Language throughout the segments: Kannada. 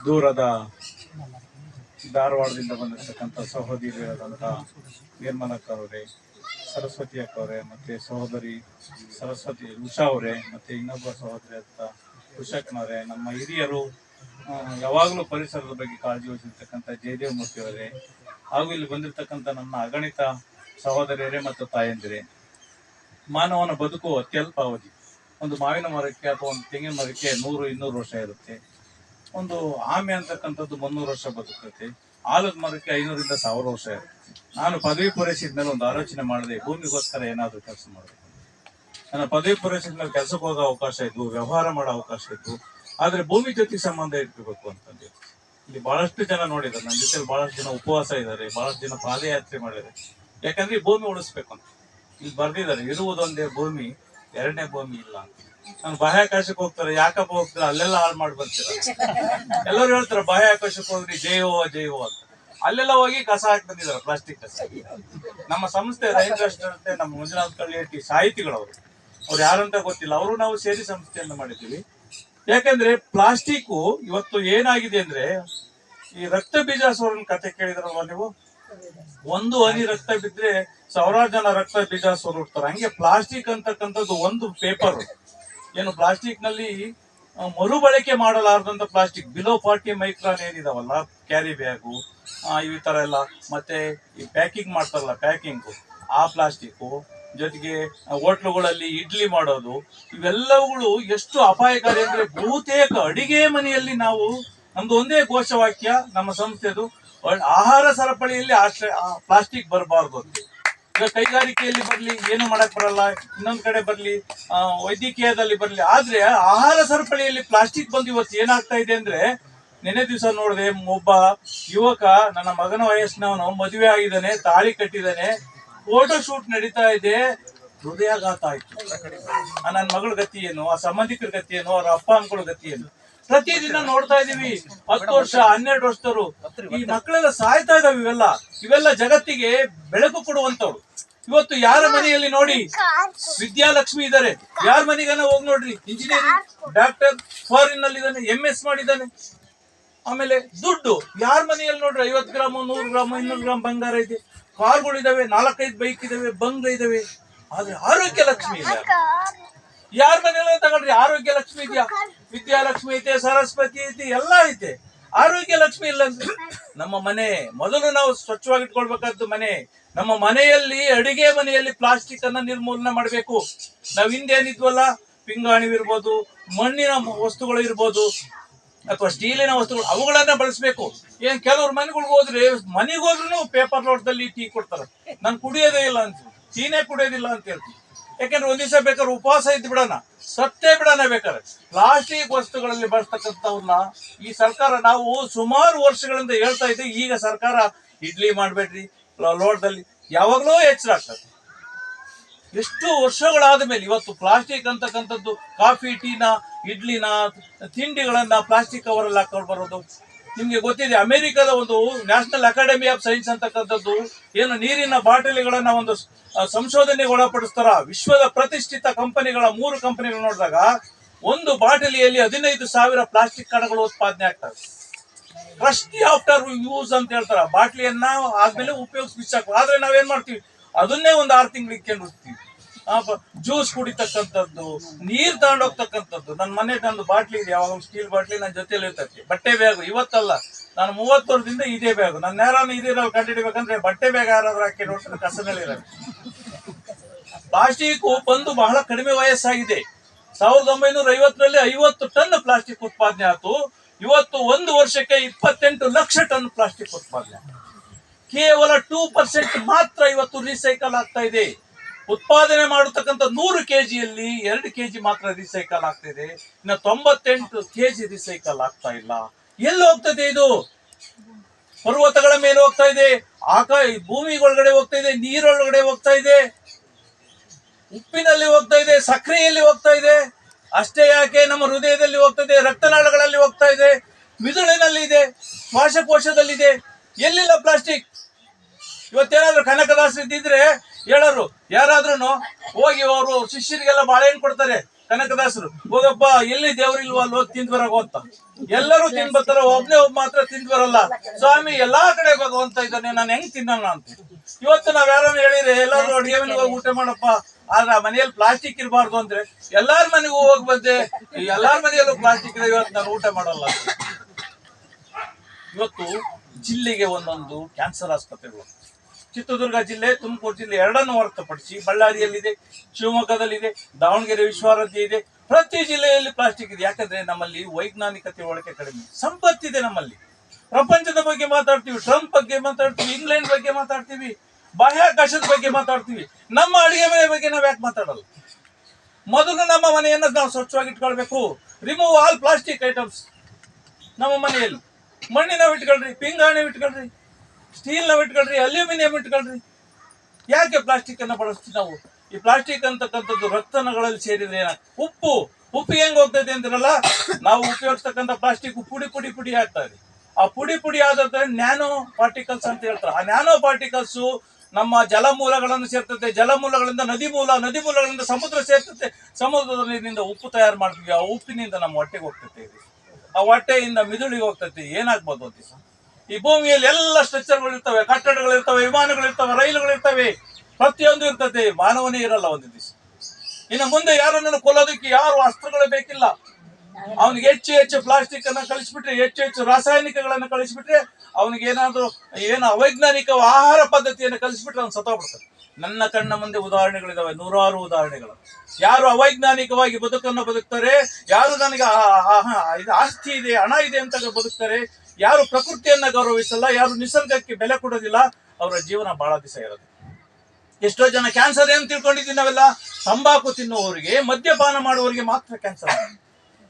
ದೂರದ ಧಾರವಾಡದಿಂದ ಬಂದಿರತಕ್ಕಂಥ ಸಹೋದರಿಯಾದಂಥ ನಿರ್ಮಲ ಅವರೇ, ಸರಸ್ವತಿ ಅಕ್ಕ ಅವರೇ, ಮತ್ತೆ ಸಹೋದರಿ ಸರಸ್ವತಿ ಉಷಾ ಅವರೇ, ಮತ್ತೆ ಇನ್ನೊಬ್ಬ ಸಹೋದರಿ ಅಂತ ಉಷಾಕ್ನವರೇ ನಮ್ಮ ಹಿರಿಯರು ಯಾವಾಗಲೂ ಪರಿಸರದ ಬಗ್ಗೆ ಕಾಳಜಿ ವಹಿಸಿರ್ತಕ್ಕಂಥ ಜಯದೇವ ಮೂರ್ತಿಯವರೇ ಹಾಗೂ ಇಲ್ಲಿ ಬಂದಿರತಕ್ಕಂಥ ನನ್ನ ಅಗಣಿತ ಸಹೋದರಿಯರೇ ಮತ್ತು ತಾಯಂದಿರೇ, ಮಾನವನ ಬದುಕು ಅತ್ಯಲ್ಪ ಅವಧಿ ಒಂದು ಮಾವಿನ ಮರಕ್ಕೆ ಅಥವಾ ಒಂದು ತೆಂಗಿನ ಮರಕ್ಕೆ ನೂರು, ಇನ್ನೂರು ವರ್ಷ ಇರುತ್ತೆ. ಒಂದು ಆಮೆ ಅಂತಕ್ಕಂಥದ್ದು ಮುನ್ನೂರು ವರ್ಷ ಬದುಕೈತಿ ಆಲದ ಮರಕ್ಕೆ ಐನೂರಿಂದ ಸಾವಿರ ವರ್ಷ ಇರುತ್ತೆ. ನಾನು ಪದವಿ ಪೂರೈಸಿದ ಮೇಲೆ ಒಂದು ಆಲೋಚನೆ ಮಾಡಿದೆ ಭೂಮಿಗೋಸ್ಕರ ಏನಾದರೂ ಕೆಲಸ ಮಾಡಬೇಕು ನನ್ನ ಪದವಿ ಪೂರೈಸಿದ ಮೇಲೆ ಕೆಲಸಕ್ಕೆ ಹೋಗೋ ಅವಕಾಶ ಇತ್ತು ವ್ಯವಹಾರ ಮಾಡೋ ಅವಕಾಶ ಇತ್ತು ಆದ್ರೆ ಭೂಮಿ ಜೊತೆ ಸಂಬಂಧ ಇಟ್ಕೋಬೇಕು ಅಂತಂದು. ಇಲ್ಲಿ ಬಹಳಷ್ಟು ಜನ ನೋಡಿದ್ದಾರೆ ನನ್ನ ಜೊತೆ ಬಹಳಷ್ಟು ಜನ ಉಪವಾಸ ಇದ್ದಾರೆ, ಬಹಳಷ್ಟು ಜನ ಪಾದಯಾತ್ರೆ ಮಾಡಿದ್ದಾರೆ. ಯಾಕಂದ್ರೆ ಭೂಮಿ ಉಳಿಸ್ಬೇಕು ಅಂತ. ಇಲ್ಲಿ ಬರ್ದಿದ್ದಾರೆ, ಇರುವುದೊಂದೇ ಭೂಮಿ, ಎರಡನೇ ಭೂಮಿ ಇಲ್ಲ ಅಂತ. ನಾನು ಬಾಹ್ಯಾಕಾಶಕ್ಕೆ ಹೋಗ್ತಾರೆ, ಯಾಕಪ್ಪ ಹೋಗ್ತಾರೆ? ಅಲ್ಲೆಲ್ಲ ಹಾಳು ಮಾಡಿ ಬರ್ತೀರ? ಎಲ್ಲರೂ ಹೇಳ್ತಾರೆ ಬಾಹ್ಯಾಕಾಶಕ್ಕೆ ಹೋಗ್ರಿ ಜೈವೋ ಜೈವೋ ಅಂತ. ಅಲ್ಲೆಲ್ಲ ಹೋಗಿ ಕಸ ಹಾಕಿ ಬಂದಿದ್ದಾರೆ, ಪ್ಲಾಸ್ಟಿಕ್ ಕಸ. ನಮ್ಮ ಸಂಸ್ಥೆ ಅಂತ, ನಮ್ಮ ಮಂಜುನಾಥ್ ಕಳ್ಳಿ ಸಾಹಿತಿಗಳವರು. ಅವ್ರು ಯಾರಂತ ಗೊತ್ತಿಲ್ಲ. ಅವರು ನಾವು ಸೇರಿ ಸಂಸ್ಥೆಯನ್ನು ಮಾಡಿದ್ದೀವಿ. ಯಾಕಂದ್ರೆ ಪ್ಲಾಸ್ಟಿಕ್ ಇವತ್ತು ಏನಾಗಿದೆ ಅಂದ್ರೆ, ಈ ರಕ್ತ ಬೀಜಾಸುರನ ಕತೆ ಕೇಳಿದ್ರಲ್ವಾ ನೀವು? ಒಂದು ಹನಿ ರಕ್ತ ಬಿದ್ರೆ ಸಾವಿರಾರು ಜನ ರಕ್ತ ಬೀಜಾಸುರ ಹುಡ್ತಾರೆ. ಹಂಗೆ ಪ್ಲಾಸ್ಟಿಕ್ ಅಂತಕ್ಕಂಥದ್ದು ಒಂದು ಪೇಪರ್. ಏನು ಪ್ಲಾಸ್ಟಿಕ್ನಲ್ಲಿ ಆ, ಮರುಬಳಕೆ ಮಾಡಲಾರದಂತ ಪ್ಲಾಸ್ಟಿಕ್ ಬಿಲೋ ಫಾರ್ಟಿ ಮೈಕ್ರಾನ್ ಏನಿದಾವಲ್ಲ ಕ್ಯಾರಿ ಬ್ಯಾಗು ಈ ತರ ಎಲ್ಲ ಮತ್ತೆ ಈ ಪ್ಯಾಕಿಂಗ್ ಮಾಡ್ತಾರಲ್ಲ ಪ್ಯಾಕಿಂಗ್ ಆ ಪ್ಲಾಸ್ಟಿಕ್ಕು ಜೊತೆಗೆ ಹೋಟ್ಲುಗಳಲ್ಲಿ ಇಡ್ಲಿ ಮಾಡೋದು ಇವೆಲ್ಲವುಗಳು ಎಷ್ಟು ಅಪಾಯಕಾರಿ ಅಂದ್ರೆ ಬಹುತೇಕ ಅಡಿಗೆ ಮನೆಯಲ್ಲಿ ನಾವು ನಮ್ದು ಒಂದೇ ಘೋಷವಾಕ್ಯ ನಮ್ಮ ಸಂಸ್ಥೆದು ಆಹಾರ ಸರಪಳಿಯಲ್ಲಿ ಆಶ್ರಯ ಪ್ಲಾಸ್ಟಿಕ್ ಬರಬಾರ್ದು ಅಂತ. ಕೈಗಾರಿಕೆಯಲ್ಲಿ ಬರ್ಲಿ, ಏನು ಮಾಡಕ್ ಬರಲ್ಲ, ಇನ್ನೊಂದ್ ಕಡೆ ಬರ್ಲಿ ವೈದ್ಯಕೀಯದಲ್ಲಿ ಬರ್ಲಿ. ಆದ್ರೆ ಆಹಾರ ಸರಪಳಿಯಲ್ಲಿ ಪ್ಲಾಸ್ಟಿಕ್ ಬಂದು ಇವತ್ತು ಏನಾಗ್ತಾ ಇದೆ ಅಂದ್ರೆ ನೆನೆ ದಿವಸ ನೋಡಿದೆ, ಒಬ್ಬ ಯುವಕ, ನನ್ನ ಮಗನ ವಯಸ್ಸಿನವನು ಮದುವೆ ಆಗಿದ್ದಾನೆ, ತಾಳಿ ಕಟ್ಟಿದ್ದಾನೆ ಫೋಟೋ ಶೂಟ್ ನಡೀತಾ ಇದೆ, ಹೃದಯಾಘಾತ ಆಯ್ತು. ನನ್ನ ಮಗಳ ಗತಿ ಏನು, ಆ ಸಂಬಂಧಿಕರ ಗತಿ ಏನು, ಅವ್ರ ಅಪ್ಪ ಅಮ್ಮಗಳ ಗತಿ ಏನು? ಪ್ರತಿದಿನ ನೋಡ್ತಾ ಇದೀವಿ. ಹತ್ತು ವರ್ಷ, ಹನ್ನೆರಡು ವರ್ಷದವರು ಈ ಮಕ್ಕಳೆಲ್ಲ ಸಾಯ್ತಾ ಇದಾವೆ ಇವೆಲ್ಲ. ಇವೆಲ್ಲ ಜಗತ್ತಿಗೆ ಬೆಳಕು ಕೊಡುವಂತವ್ರು ಇವತ್ತು ಯಾರ ಮನೆಯಲ್ಲಿ ನೋಡಿ ವಿದ್ಯಾಲಕ್ಷ್ಮಿ ಇದ್ದಾರೆ ಯಾರ ಮನೆಗನ ಹೋಗಿ ನೋಡ್ರಿ? ಇಂಜಿನಿಯರಿಂಗ್ ಡಾಕ್ಟರ್ ಫಾರಿನ್ನಲ್ಲಿ ಇದ್ದಾನೆ ಎಂ ಎಸ್ ಮಾಡಿದ್ದಾನೆ. ಆಮೇಲೆ ದುಡ್ಡು. ಯಾರ ಮನೆಯಲ್ಲಿ ನೋಡ್ರಿ? ಐವತ್ತು ಗ್ರಾಮ್ ನೂರು ಗ್ರಾಮ್ ಇನ್ನೂರು ಗ್ರಾಮ್ ಬಂಗಾರ ಇದೆ. ಕಾರ್ಗಳು ಇದಾವೆ ನಾಲ್ಕೈದು ಬೈಕ್ ಇದಾವೆ ಬಂಗ್ಲೆ ಇದಾವೆ. ಆದ್ರೆ ಆರೋಗ್ಯ ಲಕ್ಷ್ಮಿ ಇಲ್ಲ. ಯಾರ ಮನೆಯಲ್ಲೇ ತಗೊಳ್ರಿ? ಆರೋಗ್ಯ ಲಕ್ಷ್ಮಿ ಇದೆಯಾ? ವಿದ್ಯಾಲಕ್ಷ್ಮಿ ಐತೆ ಸರಸ್ವತಿ ಐತೆ ಎಲ್ಲ ಐತೆ. ಆರೋಗ್ಯ ಲಕ್ಷ್ಮಿ ಇಲ್ಲ ನಮ್ಮ ಮನೆ, ಮೊದಲು ನಾವು ಸ್ವಚ್ಛವಾಗಿ ಇಟ್ಕೊಳ್ಬೇಕಾದ್ದು ಮನೆ. ನಮ್ಮ ಮನೆಯಲ್ಲಿ, ಅಡಿಗೆ ಮನೆಯಲ್ಲಿ ಪ್ಲಾಸ್ಟಿಕ್ ಅನ್ನ ನಿರ್ಮೂಲನೆ ಮಾಡಬೇಕು. ನಾವ್ ಹಿಂದೆ ಏನಿದ್ವಲ್ಲ, ಪಿಂಗಾಣಿವಿರ್ಬೋದು, ಮಣ್ಣಿನ ವಸ್ತುಗಳು ಇರ್ಬೋದು, ಅಥವಾ ಸ್ಟೀಲಿನ ವಸ್ತುಗಳು, ಅವುಗಳನ್ನ ಬಳಸಬೇಕು. ಏನ್ ಕೆಲವ್ರು ಮನೆಗಳಿಗೆ ಹೋದ್ರೆ, ಮನೆಗೆ ಹೋದ್ರು ಪೇಪರ್ ಲೋಟದಲ್ಲಿ ಟೀ ಕೊಡ್ತಾರೆ. ನಾನು ಕುಡಿಯೋದೇ ಇಲ್ಲ ಅಂತ ಟೀನೇ ಕುಡಿಯೋದಿಲ್ಲ ಅಂತ ಹೇಳ್ತೀನಿ. ಯಾಕಂದ್ರೆ ಒಂದ್ ದಿವಸ ಬೇಕಾದ್ರೆ ಉಪವಾಸ ಇದ್ದು ಬಿಡೋಣ. ಸತ್ತೇ ಬಿಡೋಣ ಬೇಕಾದ್ರೆ. ಪ್ಲಾಸ್ಟಿಕ್ ವಸ್ತುಗಳಲ್ಲಿ ಬಳಸ್ತಕ್ಕಂಥವ್ರನ್ನ ಈ ಸರ್ಕಾರ ನಾವು ಸುಮಾರು ವರ್ಷಗಳಿಂದ ಹೇಳ್ತಾ ಇದ್ದೀವಿ ಈಗ ಸರ್ಕಾರ ಇಡ್ಲಿ ಮಾಡಬೇಡ್ರಿ ಲೋಟದಲ್ಲಿ ಯಾವಾಗಲೂ ಎಚ್ಚರ ಆಗ್ತದೆ. ಎಷ್ಟು ವರ್ಷಗಳಾದ ಮೇಲೆ ಇವತ್ತು ಪ್ಲಾಸ್ಟಿಕ್ ಅಂತಕ್ಕಂಥದ್ದು, ಕಾಫಿ, ಟೀನ, ಇಡ್ಲಿನ, ತಿಂಡಿಗಳನ್ನ ಪ್ಲಾಸ್ಟಿಕ್ ಕವರಲ್ಲಿ ಹಾಕೊಂಡು ಬರೋದು ನಿಮ್ಗೆ ಗೊತ್ತಿದೆ, ಅಮೆರಿಕದ ಒಂದು ನ್ಯಾಷನಲ್ ಅಕಾಡೆಮಿ ಆಫ್ ಸೈನ್ಸ್ ಅಂತಕ್ಕಂಥದ್ದು ಏನು ನೀರಿನ ಬಾಟಲಿಗಳನ್ನ ಒಂದು ಸಂಶೋಧನೆಗೆ ಒಳಪಡಿಸ್ತಾರ. ವಿಶ್ವದ ಪ್ರತಿಷ್ಠಿತ ಕಂಪನಿಗಳ ಮೂರು ಕಂಪನಿಗಳು ನೋಡಿದಾಗ, ಒಂದು ಬಾಟಲಿಯಲ್ಲಿ ಹದಿನೈದು ಸಾವಿರ ಪ್ಲಾಸ್ಟಿಕ್ ಕಣಗಳು ಉತ್ಪಾದನೆ ಆಗ್ತವೆ. ರಸ್ಟಿ ಆಫ್ಟರ್ ಯೂಸ್ ಅಂತ ಹೇಳ್ತಾರ. ಬಾಟ್ಲಿಯನ್ನ ಆದ್ಮೇಲೆ ಉಪಯೋಗಿಸ್ ಬಿಚ್ಚಾಕ ಆದ್ರೆ ನಾವೇನ್ ಮಾಡ್ತೀವಿ? ಅದನ್ನೇ ಒಂದು ಆರು ತಿಂಗಳು ಇಟ್ಕೊಂಡು ಹೋಗ್ತೀವಿ ಜ್ಯೂಸ್ ಕುಡಿತಕ್ಕಂಥದ್ದು, ನೀರ್ ತಗೊಂಡೋಗ್ತಕ್ಕಂಥದ್ದು ನನ್ನ ಮನೆ ನಂದು ಬಾಟ್ಲಿ ಇದೆ, ಯಾವಾಗ ಸ್ಟೀಲ್ ಬಾಟ್ಲಿ ನನ್ನ ಜೊತೆಯಲ್ಲಿ ಇರ್ತೈತಿ. ಬಟ್ಟೆ ಬ್ಯಾಗ್ ಇವತ್ತಲ್ಲ, ನಾನು ಮೂವತ್ತು ವರ್ಷದಿಂದ ಇದೇ ಬ್ಯಾಗ್ ನನ್ನ ನೇರಾನು ಇದೇ ಕಂಡಿಡಿಬೇಕಂದ್ರೆ ಬಟ್ಟೆ ಬ್ಯಾಗ್ ಯಾರಾದ್ರೂ ಹಾಕಿ ನೋಡ್ತಾರೆ ಕಸದಲ್ಲಿ ಪ್ಲಾಸ್ಟಿಕ್ ಬಂದು ಬಹಳ ಕಡಿಮೆ ವಯಸ್ಸಾಗಿದೆ. ಸಾವಿರದ ಒಂಬೈನೂರ ಐವತ್ತರಲ್ಲಿ ಐವತ್ತು ಟನ್ ಪ್ಲಾಸ್ಟಿಕ್ ಉತ್ಪಾದನೆ ಆಯ್ತು. ಇವತ್ತು ಒಂದು ವರ್ಷಕ್ಕೆ ಇಪ್ಪತ್ತೆಂಟು ಲಕ್ಷ ಟನ್ ಪ್ಲಾಸ್ಟಿಕ್ ಉತ್ಪಾದನೆ ಕೇವಲ ಟೂ ಪರ್ಸೆಂಟ್ ಮಾತ್ರ ಇವತ್ತು ರೀಸೈಕಲ್ ಆಗ್ತಾ ಇದೆ. ಉತ್ಪಾದನೆ ಮಾಡತಕ್ಕಂಥ ನೂರು ಕೆ ಜಿಯಲ್ಲಿ ಎರಡು ಕೆ ಜಿ ಮಾತ್ರ ರೀಸೈಕಲ್ ಆಗ್ತಿದೆ. ಇನ್ನು ತೊಂಬತ್ತೆಂಟು ಕೆ ಜಿ ರಿಸೈಕಲ್ ಆಗ್ತಾ ಇಲ್ಲ. ಎಲ್ಲಿ ಹೋಗ್ತದೆ ಇದು? ಪರ್ವತಗಳ ಮೇಲೆ ಹೋಗ್ತಾ ಇದೆ. ಆಕ ಭೂಮಿ ಒಳಗಡೆ ಹೋಗ್ತಾ ಇದೆ. ನೀರೊಳಗಡೆ ಹೋಗ್ತಾ ಇದೆ. ಉಪ್ಪಿನಲ್ಲಿ ಹೋಗ್ತಾ ಇದೆ. ಸಕ್ಕರೆಯಲ್ಲಿ ಹೋಗ್ತಾ ಇದೆ. ಅಷ್ಟೇ ಯಾಕೆ? ನಮ್ಮ ಹೃದಯದಲ್ಲಿ ಹೋಗ್ತಾ ಇದೆ ರಕ್ತನಾಳಗಳಲ್ಲಿ ಹೋಗ್ತಾ ಇದೆ. ಮಿದುಳಿನಲ್ಲಿ ಇದೆ. ಶ್ವಾಸಕೋಶದಲ್ಲಿದೆ. ಎಲ್ಲಿಲ್ಲ ಪ್ಲಾಸ್ಟಿಕ್? ಇವತ್ತೇನಾದ್ರೂ ಕನಕದಾಸ ಇದ್ದಿದ್ರೆ ಹೇಳೋರು ಯಾರಾದ್ರೂ ಹೋಗಿ ಅವರು ಶಿಷ್ಯರಿಗೆಲ್ಲ ಬಾಳೆಹಣ್ಣು ಕೊಡ್ತಾರೆ, ಕನಕದಾಸರು. ಹೋಗಪ್ಪ, ಎಲ್ಲಿ ದೇವ್ರಿಲ್ವಾ ಅಲ್ಲಿ ಹೋಗಿ ತಿಂದ್ ಬರಕ್ ಅಂತ. ಎಲ್ಲರೂ ತಿಂದ್ ಬರ್ತಾರ, ಒಬ್ನೇ ಒಬ್ಬ ಮಾತ್ರ ತಿಂದ್ ಬರಲ್ಲ. ಸ್ವಾಮಿ, ಎಲ್ಲಾ ಕಡೆ ಭಗವಂತ ಇದ್ದಾನೆ, ನಾನು ಹೆಂಗ್ ತಿನ್ನಲ್ಲ ಅಂತ. ಇವತ್ತು ನಾವ್ ಯಾರನ್ನ ಹೇಳಿದ್ರೆ ಎಲ್ಲಾರು ಅಡಿಗೆ ಮನೆಗೆ ಹೋಗಿ ಊಟ ಮಾಡಪ್ಪ. ಆದ್ರೆ ಆ ಮನೆಯಲ್ಲಿ ಪ್ಲಾಸ್ಟಿಕ್ ಇರಬಾರ್ದು ಅಂದ್ರೆ, ಎಲ್ಲಾರ ಮನೆಗೂ ಹೋಗಿ ಬಂದೆ ಎಲ್ಲಾರ ಮನೆಯಲ್ಲೂ ಪ್ಲಾಸ್ಟಿಕ್ ಇದೆ, ಇವತ್ತು ನಾನು ಊಟ ಮಾಡಲ್ಲ ಇವತ್ತು ಜಿಲ್ಲೆಗೆ ಒಂದೊಂದು ಕ್ಯಾನ್ಸರ್ ಆಸ್ಪತ್ರೆಗಳು. ಚಿತ್ರದುರ್ಗ ಜಿಲ್ಲೆ, ತುಮಕೂರು ಜಿಲ್ಲೆ ಎರಡನ್ನು ಹೊರತುಪಡಿಸಿ ಬಳ್ಳಾರಿಯಲ್ಲಿದೆ, ಶಿವಮೊಗ್ಗದಲ್ಲಿದೆ, ದಾವಣಗೆರೆ ವಿಶ್ವಾರಾಧ್ಯ ಇದೆ. ಪ್ರತಿ ಜಿಲ್ಲೆಯಲ್ಲಿ ಪ್ಲಾಸ್ಟಿಕ್ ಇದೆ. ಯಾಕಂದ್ರೆ ನಮ್ಮಲ್ಲಿ ವೈಜ್ಞಾನಿಕ ತಿಳುವಳಿಕೆ ಕಡಿಮೆ. ಸಂಪತ್ತಿದೆ ನಮ್ಮಲ್ಲಿ. ಪ್ರಪಂಚದ ಬಗ್ಗೆ ಮಾತಾಡ್ತೀವಿ, ಟ್ರಂಪ್ ಬಗ್ಗೆ ಮಾತಾಡ್ತೀವಿ, ಇಂಗ್ಲೆಂಡ್ ಬಗ್ಗೆ ಮಾತಾಡ್ತೀವಿ, ಬಾಹ್ಯಾಕಾಶದ ಬಗ್ಗೆ ಮಾತಾಡ್ತೀವಿ. ನಮ್ಮ ಅಡಿಗೆ ಮನೆ ಬಗ್ಗೆ ನಾವು ಯಾಕೆ ಮಾತಾಡಲ್ಲ ಮೊದಲು ನಮ್ಮ ಮನೆಯನ್ನು ನಾವು ಸ್ವಚ್ಛವಾಗಿ ಇಟ್ಕೊಳ್ಬೇಕು. ರಿಮೂವ್ ಆಲ್ ಪ್ಲಾಸ್ಟಿಕ್ ಐಟಮ್ಸ್ ನಮ್ಮ ಮನೆಯಲ್ಲಿ. ಮಣ್ಣಿನ ಇಟ್ಕೊಳ್ರಿ ಪಿಂಗಾಣಿ ಇಟ್ಕೊಳ್ರಿ ಸ್ಟೀಲ್ನ ಇಟ್ಕೊಳ್ರಿ, ಅಲ್ಯೂಮಿನಿಯಂ ಇಟ್ಕೊಳ್ರಿ. ಯಾಕೆ ಪ್ಲಾಸ್ಟಿಕ್ ಅನ್ನ ಬಳಸ್ತೀವಿ ನಾವು? ಈ ಪ್ಲಾಸ್ಟಿಕ್ ಅಂತಕ್ಕಂಥದ್ದು ರಕ್ತನಗಳಲ್ಲಿ ಸೇರಿದ್ರೆ ಉಪ್ಪು. ಉಪ್ಪು ಹೆಂಗ್ ಹೋಗ್ತದೆ ಅಂದ್ರಲ್ಲ ನಾವು ಉಪಯೋಗಿಸ್ತಕ್ಕಂಥ ಪ್ಲಾಸ್ಟಿಕ್ ಪುಡಿ ಪುಡಿ ಪುಡಿ ಹಾಕ್ತಾರೆ ಆ ಪುಡಿ ಪುಡಿ ಆದ್ರೆ ನ್ಯಾನೋ ಪಾರ್ಟಿಕಲ್ಸ್ ಅಂತ ಹೇಳ್ತಾರೆ. ಆ ನ್ಯಾನೋ ಪಾರ್ಟಿಕಲ್ಸ್ ನಮ್ಮ ಜಲಮೂಲಗಳನ್ನು ಸೇರ್ತದೆ ಜಲಮೂಲಗಳಿಂದ ನದಿ ಮೂಲ, ನದಿ ಮೂಲಗಳಿಂದ ಸಮುದ್ರ ಸೇರ್ತದೆ ಸಮುದ್ರದ ನೀರಿನಿಂದ ಉಪ್ಪು ತಯಾರು ಮಾಡ್ತೀವಿ. ಆ ಉಪ್ಪಿನಿಂದ ನಮ್ಮ ಹೊಟ್ಟೆಗೆ ಹೋಗ್ತೈತೆ. ಆ ಹೊಟ್ಟೆಯಿಂದ ಮಿದುಳಿಗೆ ಹೋಗ್ತೈತಿ. ಏನಾಗ್ಬೋದು ಅಂತ? ಈ ಭೂಮಿಯಲ್ಲಿ ಎಲ್ಲ ವಿಮಾನಗಳು ಇರ್ತವೆ ರೈಲುಗಳು ಇರ್ತವೆ ಪ್ರತಿಯೊಂದು ಇರ್ತದೆ. ಮಾನವನೇ ಇರಲ್ಲ ಒಂದು ದಿವಸ. ಇನ್ನು ಮುಂದೆ ಯಾರನ್ನು ಕೊಲ್ಲೋದಕ್ಕೆ ಯಾರು ಅಸ್ತ್ರಗಳು ಬೇಕಿಲ್ಲ. ಅವನಿಗೆ ಹೆಚ್ಚು ಹೆಚ್ಚು ಪ್ಲಾಸ್ಟಿಕ್ ಅನ್ನ ಕಳಿಸ್ಬಿಟ್ರೆ, ಹೆಚ್ಚು ಹೆಚ್ಚು ರಾಸಾಯನಿಕಗಳನ್ನು ಕಳಿಸ್ಬಿಟ್ರೆ, ಅವನಿಗೆ ಏನಾದರೂ, ಏನು ಅವೈಜ್ಞಾನಿಕ ಆಹಾರ ಪದ್ಧತಿಯನ್ನು ಕಲಿಸ್ಬಿಟ್ರೆ ಅವ್ನು ಸತ್ತೋಗ್ಬಿಡ್ತಾನೆ. ನನ್ನ ಕಣ್ಣ ಮುಂದೆ ಉದಾಹರಣೆಗಳಿದಾವೆ, ನೂರಾರು ಉದಾಹರಣೆಗಳು. ಯಾರು ಅವೈಜ್ಞಾನಿಕವಾಗಿ ಬದುಕನ್ನು ಬದುಕ್ತಾರೆ, ಯಾರು ನನಗೆ ಆಸ್ತಿ ಇದೆ, ಹಣ ಇದೆ ಅಂತ ಬದುಕ್ತಾರೆ ಯಾರು ಪ್ರಕೃತಿಯನ್ನ ಗೌರವಿಸಲ್ಲ, ಯಾರು ನಿಸರ್ಗಕ್ಕೆ ಬೆಲೆ ಕೊಡೋದಿಲ್ಲ, ಅವರ ಜೀವನ ಬಹಳ ದಿವಸ ಇರೋದು ಎಷ್ಟೋ ಜನ ಕ್ಯಾನ್ಸರ್ ಏನು ತಿಳ್ಕೊಂಡಿದ್ದೀವಿ ನಾವೆಲ್ಲ? ತಂಬಾಕು ತಿನ್ನುವವರಿಗೆ, ಮದ್ಯಪಾನ ಮಾಡುವವರಿಗೆ ಮಾತ್ರ ಕ್ಯಾನ್ಸರ್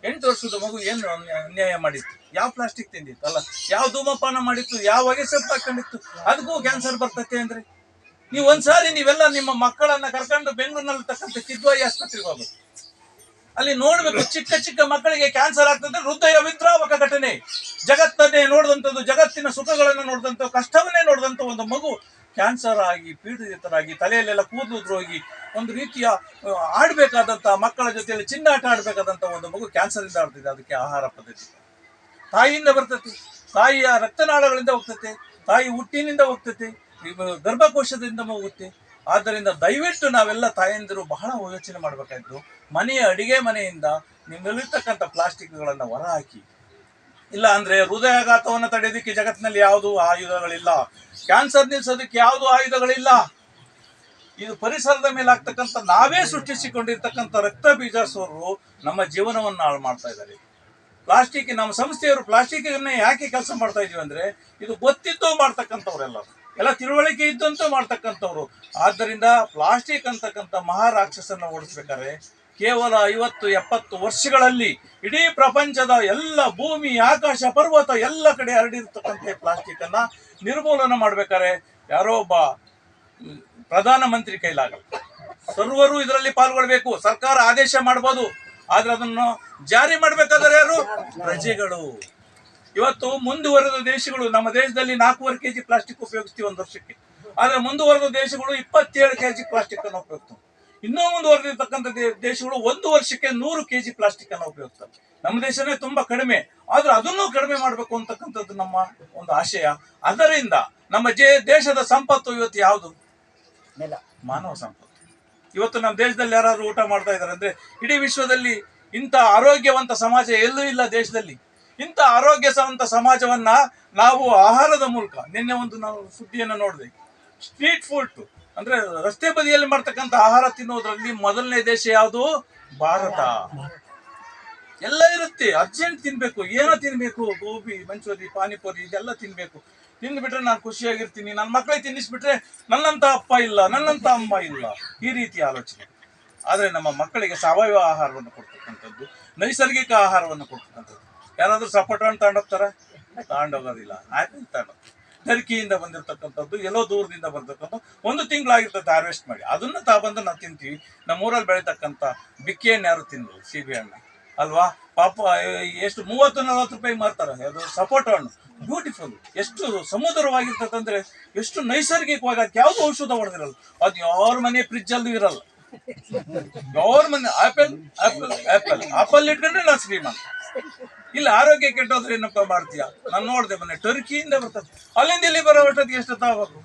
ಎಂಟು ವರ್ಷದ ಮಗು ಏನು ಅನ್ಯ- ಅನ್ಯಾಯ ಮಾಡಿತ್ತು? ಯಾವ ಪ್ಲಾಸ್ಟಿಕ್ ತಿಂದಿತ್ತು, ಅಲ್ಲ? ಯಾವ ಧೂಮಪಾನ ಮಾಡಿತ್ತು, ಯಾವ ಹೊಗೆ ಸೊಪ್ಪು ಹಾಕೊಂಡಿತ್ತು, ಅದಕ್ಕೂ ಕ್ಯಾನ್ಸರ್ ಬರ್ತತೆ ಅಂದ್ರೆ? ನೀವು ಒಂದ್ಸಾರಿ ನೀವೆಲ್ಲ ನಿಮ್ಮ ಮಕ್ಕಳನ್ನ ಕರ್ಕೊಂಡು ಬೆಂಗಳೂರಿನಲ್ಲಿ ತಕ್ಕಂತ ಕಿದ್ವಾಯಿ ಆಸ್ಪತ್ರೆಗೆ ಹೋಗ್ಬೇಕು. ಅಲ್ಲಿ ನೋಡ್ಬೇಕು ಚಿಕ್ಕ ಚಿಕ್ಕ ಮಕ್ಕಳಿಗೆ ಕ್ಯಾನ್ಸರ್ ಆಗ್ತದೆ ಹೃದಯ ವಿದ್ರಾವಕ ಘಟನೆ. ಜಗತ್ತನ್ನೇ ನೋಡಿದಂಥದ್ದು, ಜಗತ್ತಿನ ಸುಖಗಳನ್ನು ನೋಡಿದಂಥ, ಕಷ್ಟವನ್ನೇ ನೋಡಿದಂಥ ಒಂದು ಮಗು ಕ್ಯಾನ್ಸರ್ ಆಗಿ, ಪೀಡಿತರಾಗಿ, ತಲೆಯಲ್ಲೆಲ್ಲ ಕೂದಲು ದ್ರೋಗಿ ಒಂದು ರೀತಿಯ ಆಡಬೇಕಾದಂಥ, ಮಕ್ಕಳ ಜೊತೆಯಲ್ಲಿ ಚಿನ್ನಾಟ ಆಡಬೇಕಾದಂಥ ಒಂದು ಮಗು ಕ್ಯಾನ್ಸರ್ ಇಂದ ಆಡ್ತಿದೆ. ಅದಕ್ಕೆ ಆಹಾರ ಪದ್ಧತಿ. ತಾಯಿಯಿಂದ ಬರ್ತೈತಿ. ತಾಯಿಯ ರಕ್ತನಾಳಗಳಿಂದ ಹೋಗ್ತೈತೆ. ತಾಯಿ ಹುಟ್ಟಿನಿಂದ ಹೋಗ್ತೈತೆ. ಗರ್ಭಕೋಶದಿಂದ ಹೋಗುತ್ತೆ. ಆದ್ದರಿಂದ ದಯವಿಟ್ಟು ನಾವೆಲ್ಲ ತಾಯಂದಿರು ಬಹಳ ಯೋಚನೆ ಮಾಡಬೇಕಾಯ್ತು. ಮನೆಯ ಅಡಿಗೆ ಮನೆಯಿಂದ ನಿಮ್ಮಲ್ಲಿರ್ತಕ್ಕಂಥ ಪ್ಲಾಸ್ಟಿಕ್ಗಳನ್ನು ಹೊರಹಾಕಿ. ಇಲ್ಲ ಅಂದ್ರೆ ಹೃದಯಾಘಾತವನ್ನು ತಡೆಯೋದಕ್ಕೆ ಜಗತ್ತಿನಲ್ಲಿ ಯಾವುದು ಆಯುಧಗಳಿಲ್ಲ. ಕ್ಯಾನ್ಸರ್ ನಿಲ್ಸೋದಕ್ಕೆ ಯಾವುದು ಆಯುಧಗಳಿಲ್ಲ. ಇದು ಪರಿಸರದ ಮೇಲೆ ಆಗ್ತಕ್ಕಂಥ ನಾವೇ ಸೃಷ್ಟಿಸಿಕೊಂಡಿರ್ತಕ್ಕಂಥ ರಕ್ತ ಬೀಜಸೋರು ನಮ್ಮ ಜೀವನವನ್ನು ಹಾಳು ಮಾಡ್ತಾ ಇದ್ದಾರೆ. ಪ್ಲಾಸ್ಟಿಕ್, ನಮ್ಮ ಸಂಸ್ಥೆಯವರು ಪ್ಲಾಸ್ಟಿಕ್ ಯಾಕೆ ಕೆಲಸ ಮಾಡ್ತಾ ಇದೀವಿ ಅಂದ್ರೆ ಇದು ಗೊತ್ತಿದ್ದು ಮಾಡ್ತಕ್ಕಂಥವ್ರೆಲ್ಲ ಎಲ್ಲ ತಿಳುವಳಿಕೆ ಇದ್ದಂತೂ ಮಾಡ್ತಕ್ಕಂಥವ್ರು. ಆದ್ದರಿಂದ ಪ್ಲಾಸ್ಟಿಕ್ ಅಂತಕ್ಕಂಥ ಮಹಾರಾಕ್ಷಸನ್ನ ಓಡಿಸ್ಬೇಕಾದ್ರೆ ಕೇವಲ ಐವತ್ತು, ಎಪ್ಪತ್ತು ವರ್ಷಗಳಲ್ಲಿ ಇಡೀ ಪ್ರಪಂಚದ ಎಲ್ಲ ಭೂಮಿ, ಆಕಾಶ, ಪರ್ವತ ಎಲ್ಲ ಕಡೆ ಹರಡಿರ್ತಕ್ಕಂಥ ಪ್ಲಾಸ್ಟಿಕ್ ಅನ್ನ ನಿರ್ಮೂಲನ ಮಾಡ್ಬೇಕಾದ್ರೆ ಯಾರೋ ಒಬ್ಬ ಪ್ರಧಾನ ಪ್ರಧಾನಮಂತ್ರಿ ಕೈಲಾಗಲ್ಲ. ಸರ್ವರು ಇದರಲ್ಲಿ ಪಾಲ್ಗೊಳ್ಬೇಕು. ಸರ್ಕಾರ ಆದೇಶ ಮಾಡಬಹುದು ಆದ್ರೆ ಅದನ್ನು ಜಾರಿ ಮಾಡ್ಬೇಕಾದ್ರೆ ಯಾರು? ಪ್ರಜೆಗಳು. ಇವತ್ತು ಮುಂದುವರೆದ ದೇಶಗಳು ನಮ್ಮ ದೇಶದಲ್ಲಿ ನಾಲ್ಕೂವರೆ ಕೆಜಿ ಪ್ಲಾಸ್ಟಿಕ್ ಉಪಯೋಗಿಸ್ತೀವಿ ಒಂದು ವರ್ಷಕ್ಕೆ. ಆದರೆ ಮುಂದುವರೆದ ದೇಶಗಳು ಇಪ್ಪತ್ತೇಳು ಕೆಜಿ ಪ್ಲಾಸ್ಟಿಕ್ ಅನ್ನು ಉಪಯೋಗಿಸ್ತವೆ. ಇನ್ನೂ ಮುಂದುವರೆದಿರ್ತಕ್ಕಂಥ ದೇಶಗಳು ಒಂದು ವರ್ಷಕ್ಕೆ ನೂರು ಕೆಜಿ ಪ್ಲಾಸ್ಟಿಕ್ ಅನ್ನು ಉಪಯೋಗಿಸ್ತವೆ. ನಮ್ಮ ದೇಶನೇ ತುಂಬಾ ಕಡಿಮೆ. ಆದ್ರೆ ಅದನ್ನು ಕಡಿಮೆ ಮಾಡಬೇಕು ಅಂತಕ್ಕಂಥದ್ದು ನಮ್ಮ ಒಂದು ಆಶಯ. ಅದರಿಂದ ನಮ್ಮ ಜೇ ದೇಶದ ಸಂಪತ್ತು ಇವತ್ತು ಯಾವುದು? ನೆಲ. ಮಾನವ ಸಂಪತ್ತು. ಇವತ್ತು ನಮ್ಮ ದೇಶದಲ್ಲಿ ಯಾರಾದ್ರೂ ಊಟ ಮಾಡ್ತಾ ಇದ್ದಾರೆ ಅಂದ್ರೆ ಇಡೀ ವಿಶ್ವದಲ್ಲಿ ಇಂಥ ಆರೋಗ್ಯವಂತ ಸಮಾಜ ಎಲ್ಲೂ ಇಲ್ಲ ದೇಶದಲ್ಲಿ. ಇಂಥ ಆರೋಗ್ಯವಂತ ಸಮಾಜವನ್ನ ನಾವು ಆಹಾರದ ಮೂಲಕ ನಿನ್ನೆ ಒಂದು ನಾವು ಸುದ್ದಿಯನ್ನು ನೋಡಿದೆ. ಸ್ಟ್ರೀಟ್ ಫುಡ್ ಅಂದ್ರೆ ರಸ್ತೆ ಬದಿಯಲ್ಲಿ ಮಾಡ್ತಕ್ಕಂಥ ಆಹಾರ ತಿನ್ನೋದ್ರಲ್ಲಿ ಮೊದಲನೇ ದೇಶ ಯಾವುದು? ಭಾರತ. ಎಲ್ಲ ಇರುತ್ತೆ. ಅರ್ಜೆಂಟ್ ತಿನ್ಬೇಕು. ಏನೋ ತಿನ್ಬೇಕು? ಗೋಬಿ, ಮಂಚೂರಿ, ಪಾನಿಪುರಿ ಇದೆಲ್ಲ ತಿನ್ಬೇಕು. ತಿಂದ್ಬಿಟ್ರೆ ನಾನು ಖುಷಿಯಾಗಿರ್ತೀನಿ. ನನ್ನ ಮಕ್ಕಳಿಗೆ ತಿನ್ನಿಸ್ಬಿಟ್ರೆ ನನ್ನಂತ ಅಪ್ಪ ಇಲ್ಲ ನನ್ನಂತ ಅಮ್ಮ ಇಲ್ಲ. ಈ ರೀತಿ ಆಲೋಚನೆ. ಆದ್ರೆ ನಮ್ಮ ಮಕ್ಕಳಿಗೆ ಸಾವಯವ ಆಹಾರವನ್ನು ಕೊಡ್ತಕ್ಕಂಥದ್ದು, ನೈಸರ್ಗಿಕ ಆಹಾರವನ್ನು ಕೊಡ್ತಕ್ಕಂಥದ್ದು. ಯಾರಾದ್ರೂ ಸಪೋಟ ಹಣ್ಣು ತಗೊಂಡೋಗ್ತಾರ ತಗೊಂಡೋಗೋದಿಲ್ಲ ಆಯ್ತು ತಗೊಂಡು ಟರ್ಕಿಯಿಂದ ಬಂದಿರತಕ್ಕಂಥದ್ದು, ಎಲ್ಲೋ ದೂರದಿಂದ ಬರ್ತಕ್ಕಂಥ ಒಂದು ತಿಂಗಳಾಗಿರ್ತದೆ ಹಾರ್ವೆಸ್ಟ್ ಮಾಡಿ. ಅದನ್ನ ತಾಬಂದು ನಾವು ತಿಂತೀವಿ. ನಮ್ಮ ಊರಲ್ಲಿ ಬೆಳೀತಕ್ಕಂಥ ಬಿಕ್ಕಿಯನ್ನು ಯಾರು ತಿನ್ನೋದು? ಸೀಬೆ ಹಣ್ಣು ಅಲ್ವಾ? ಪಾಪ, ಎಷ್ಟು, ಮೂವತ್ತು, ನಲವತ್ತು ರೂಪಾಯಿ ಮಾರ್ತಾರೆ. ಅದು ಸಪೋಟ ಹಣ್ಣು ಬ್ಯೂಟಿಫುಲ್ ಎಷ್ಟು ಸಮುದ್ರವಾಗಿರ್ತದಂದ್ರೆ, ಎಷ್ಟು ನೈಸರ್ಗಿಕವಾಗಿ ಅದಕ್ಕೆ ಯಾವುದು ಔಷಧ ಹೊಡೆದಿರಲ್ಲ. ಅದು ಯಾರ ಮನೆ ಫ್ರಿಜ್ ಅಲ್ಲೂ ಇರಲ್ಲ. ಮನೆ, ಆಪಲ್ ಆಪಲ್ ಆಪಲ್. ಆಪಲ್ ಇಟ್ಕೊಂಡ್ರೆ ನಾನು ಶ್ರೀಮಂತ ಇಲ್ಲ, ಆರೋಗ್ಯ ಕೆಟ್ಟೋದ್ರೆ ಏನಪ್ಪ ಮಾಡ್ತೀಯ? ನಾನು ನೋಡಿದೆ ಮೊನ್ನೆ, ಟರ್ಕಿಯಿಂದ ಬರ್ತದೆ. ಅಲ್ಲಿಂದ ಇಲ್ಲಿ ಬರೋ ಎಷ್ಟು ತಾಗಬೇಕು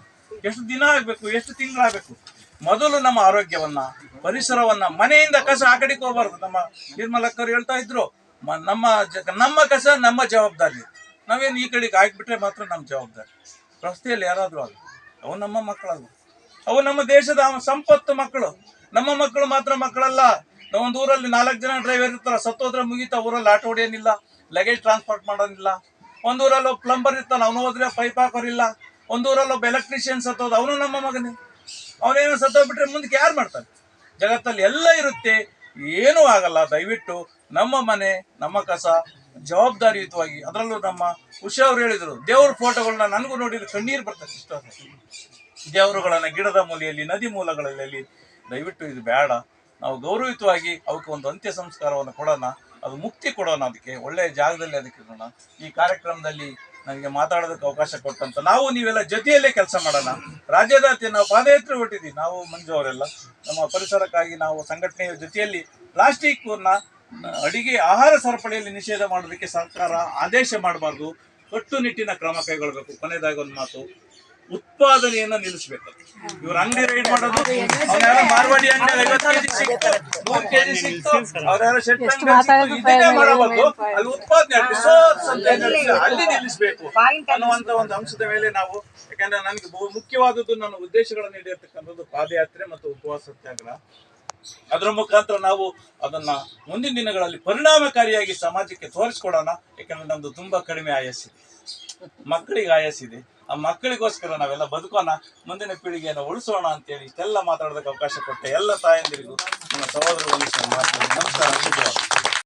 ಎಷ್ಟು ದಿನ ಆಗಬೇಕು? ಎಷ್ಟು ತಿಂಗಳಾಗಬೇಕು ಮೊದಲು ನಮ್ಮ ಆರೋಗ್ಯವನ್ನ, ಪರಿಸರವನ್ನ, ಮನೆಯಿಂದ ಕಸ ಆ ಕಡೆಗೆ ಹೋಗ್ಬಾರ್ದು. ನಮ್ಮ ನಿರ್ಮಲಕ್ಕರು ಹೇಳ್ತಾ ಇದ್ರು ನಮ್ಮ ನಮ್ಮ ಕಸ ನಮ್ಮ ಜವಾಬ್ದಾರಿ. ನಾವೇನು ಈ ಕಡೆಗೆ ಹಾಕ್ಬಿಟ್ರೆ ಮಾತ್ರ ನಮ್ಮ ಜವಾಬ್ದಾರಿ. ರಸ್ತೆಯಲ್ಲಿ ಯಾರಾದರೂ ಆಗಲಿ, ಅವು ನಮ್ಮ ಮಕ್ಕಳಲ್ಲ. ಅವು ನಮ್ಮ ದೇಶದ ಸಂಪತ್ತು ಮಕ್ಕಳು. ನಮ್ಮ ಮಕ್ಕಳು ಮಾತ್ರ ಮಕ್ಕಳಲ್ಲ. ಒಂದು ಊರಲ್ಲಿ ನಾಲ್ಕು ಜನ ಡ್ರೈವರ್ ಇರ್ತಾರ ಸತ್ತೋದ್ರೆ ಮುಗೀತಾ ಊರಲ್ಲಿ ಆಟೋ ಹೊಡಿಯೋನಿಲ್ಲ ಲಗೇಜ್ ಟ್ರಾನ್ಸ್ಪೋರ್ಟ್ ಮಾಡೋದಿಲ್ಲ. ಒಂದು ಊರಲ್ಲಿ ಒಬ್ಬ ಪ್ಲಂಬರ್ ಇರ್ತಾನೆ, ಅವನು ಹೋದ್ರೆ ಪೈಪ್ ಹಾಕೋರಿಲ್ಲ ಒಂದು ಊರಲ್ಲಿ ಒಬ್ಬ ಎಲೆಕ್ಟ್ರಿಷಿಯನ್ ಸತ್ತೋದು ಅವನು ನಮ್ಮ ಮಗನೇ. ಅವನೇನು ಸತ್ತೋಗ್ಬಿಟ್ರೆ ಮುಂದಕ್ಕೆ ಯಾರು ಮಾಡ್ತಾನೆ? ಜಗತ್ತಲ್ಲಿ ಎಲ್ಲ ಇರುತ್ತೆ, ಏನೂ ಆಗಲ್ಲ. ದಯವಿಟ್ಟು ನಮ್ಮ ಮನೆ, ನಮ್ಮ ಕಸ ಜವಾಬ್ದಾರಿಯುತವಾಗಿ, ಅದರಲ್ಲೂ ನಮ್ಮ ಉಷಾ ಅವ್ರು ಹೇಳಿದರು, ದೇವ್ರ ಫೋಟೋಗಳನ್ನ ನನಗೂ ನೋಡಿದ್ರೆ ಕಣ್ಣೀರು ಬರ್ತದೆ ಇಷ್ಟ ದೇವರುಗಳನ್ನು ಗಿಡದ ಮೂಲೆಯಲ್ಲಿ, ನದಿ ಮೂಲಗಳಲ್ಲಿ, ದಯವಿಟ್ಟು ಇದು ಬೇಡ. ನಾವು ಗೌರವಯುತವಾಗಿ ಅವಕ್ಕೆ ಒಂದು ಅಂತ್ಯ ಸಂಸ್ಕಾರವನ್ನು ಕೊಡೋಣ, ಅದು ಮುಕ್ತಿ ಕೊಡೋಣ ಅದಕ್ಕೆ, ಒಳ್ಳೆಯ ಜಾಗದಲ್ಲಿ ಅದಕ್ಕೆ ಇರೋಣ ಈ ಕಾರ್ಯಕ್ರಮದಲ್ಲಿ ನನಗೆ ಮಾತಾಡೋದಕ್ಕೆ ಅವಕಾಶ ಕೊಟ್ಟಂತ ನಾವು ನೀವೆಲ್ಲ ಜೊತೆಯಲ್ಲೇ ಕೆಲಸ ಮಾಡೋಣ. ರಾಜ್ಯದಾದ್ಯಂತ ನಾವು ಪಾದಯಾತ್ರೆ ಹೊಟ್ಟಿದ್ದೀವಿ ನಾವು ಮಂಜು ಅವರೆಲ್ಲ. ನಮ್ಮ ಪರಿಸರಕ್ಕಾಗಿ ನಾವು ಸಂಘಟನೆಯ ಜೊತೆಯಲ್ಲಿ ಪ್ಲಾಸ್ಟಿಕ್ನ ಅಡಿಗೆ, ಆಹಾರ ಸರಪಳಿಯಲ್ಲಿ ನಿಷೇಧ ಮಾಡೋದಕ್ಕೆ ಸರ್ಕಾರ ಆದೇಶ ಮಾಡಬಾರ್ದು. ಕಟ್ಟುನಿಟ್ಟಿನ ಕ್ರಮ ಕೈಗೊಳ್ಳಬೇಕು. ಕೊನೆಯದಾಗಿ ಒಂದು ಮಾತು. ಉತ್ಪಾದನೆಯನ್ನ ನಿಲ್ಲಿಸಬೇಕು. ಇವ್ರ ಅಂಗಡಿ ರೈಡ್ ಮಾಡೋದು ಮಾರ್ವಾಡಿ ಅಂಗಡಿ ಐವತ್ತು ಕೆಜಿ ಸಿಕ್ತು ನೂರು ಕೆಜಿ ಸಿಕ್ತು ಶೆಟ್ ಇದನ್ನೇ ಅಲ್ಲಿ ಉತ್ಪಾದನೆ ಅಲ್ಲಿ ನಿಲ್ಲಿಸಬೇಕು ಅನ್ನುವಂತ ಒಂದು ಅಂಶದ ಮೇಲೆ ನಾವು, ಯಾಕಂದ್ರೆ ನನಗೆ ಬಹು ಮುಖ್ಯವಾದದ್ದು ನನ್ನ ಉದ್ದೇಶಗಳನ್ನು ಈಡೇರ್ತಕ್ಕಂಥದ್ದು ಪಾದಯಾತ್ರೆ ಮತ್ತು ಉಪವಾಸ ಸತ್ಯಾಗ್ರಹ ಅದರ ಮುಖಾಂತರ ನಾವು ಅದನ್ನ ಮುಂದಿನ ದಿನಗಳಲ್ಲಿ ಪರಿಣಾಮಕಾರಿಯಾಗಿ ಸಮಾಜಕ್ಕೆ ತೋರಿಸ್ಕೊಡೋಣ, ಯಾಕಂದ್ರೆ ನಮ್ದು ತುಂಬಾ ಕಡಿಮೆ ಆಯಸ್ಸಿದೆ. ಮಕ್ಕಳಿಗೆ ಆಯಸ್ಸಿದೆ. ಆ ಮಕ್ಕಳಿಗೋಸ್ಕರ ನಾವೆಲ್ಲ ಬದುಕೋಣ ಮುಂದಿನ ಪೀಳಿಗೆಯನ್ನು ಉಳಿಸೋಣ ಅಂತೇಳಿ ಇಷ್ಟೆಲ್ಲ ಮಾತಾಡೋದಕ್ಕೆ ಅವಕಾಶ ಕೊಟ್ಟ ಎಲ್ಲ ತಾಯಂದಿರಿಗೂ ನಮ್ಮ ಸಹೋದರ ನಮಸ್ಕಾರ.